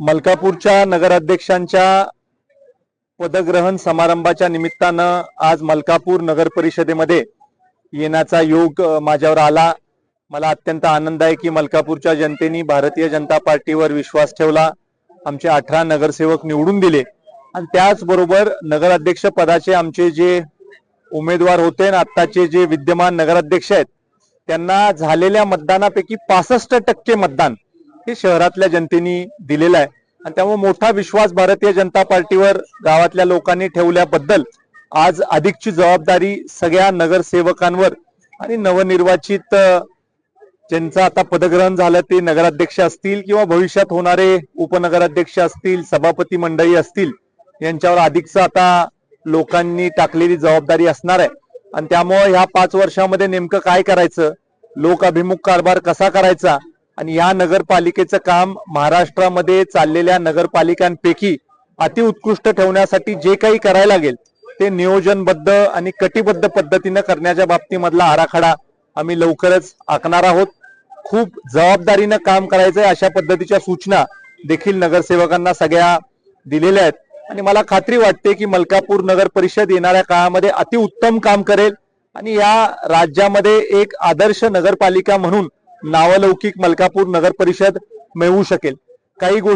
मलकापूरच्या नगराध्यक्षांच्या पदग्रहण समारंभाच्या निमित्तानं आज मलकापूर नगर परिषदेमध्ये येण्याचा योग माझ्यावर आला. मला अत्यंत आनंद आहे की मलकापूरच्या जनतेने भारतीय जनता पार्टीवर विश्वास ठेवला. आमचे अठरा नगरसेवक निवडून दिले. आणि त्याचबरोबर नगराध्यक्ष पदाचे आमचे जे उमेदवार होते आणि आत्ताचे जे विद्यमान नगराध्यक्ष आहेत त्यांना झालेल्या मतदानापैकी पासष्ट टक्के मतदान हे शहरातल्या जनतेने दिलेलं आहे. आणि त्यामुळे मोठा विश्वास भारतीय जनता पार्टीवर गावातल्या लोकांनी ठेवल्याबद्दल आज अधिकची जबाबदारी सगळ्या नगरसेवकांवर आणि नवनिर्वाचित ज्यांचं आता पदग्रहण झालं ते नगराध्यक्ष असतील किंवा भविष्यात होणारे उपनगराध्यक्ष असतील सभापती मंडळी असतील यांच्यावर अधिकचं आता लोकांनी टाकलेली जबाबदारी असणार आहे. आणि त्यामुळे ह्या पाच वर्षामध्ये नेमकं काय करायचं? लोक अभिमुख कारभार कसा करायचा? आणि या नगरपालिकेचं काम महाराष्ट्रामध्ये चाललेल्या नगरपालिकांपैकी अतिउत्कृष्ट ठेवण्यासाठी जे काही करायला लागेल ते नियोजनबद्ध आणि कटिबद्ध पद्धतीनं करण्याच्या बाबतीमधला आराखडा आम्ही लवकरच आखणार आहोत. खूप जबाबदारीनं काम करायचंय अशा पद्धतीच्या सूचना देखील नगरसेवकांना सगळ्या दिलेल्या आहेत. आणि मला खात्री वाटते की मलकापूर नगर परिषद येणाऱ्या काळामध्ये अतिउत्तम काम करेल. आणि या राज्यामध्ये एक आदर्श नगरपालिका म्हणून नावलौकिक मलकापूर नगर परिषद मिळवू शकेल. काही गोष्टी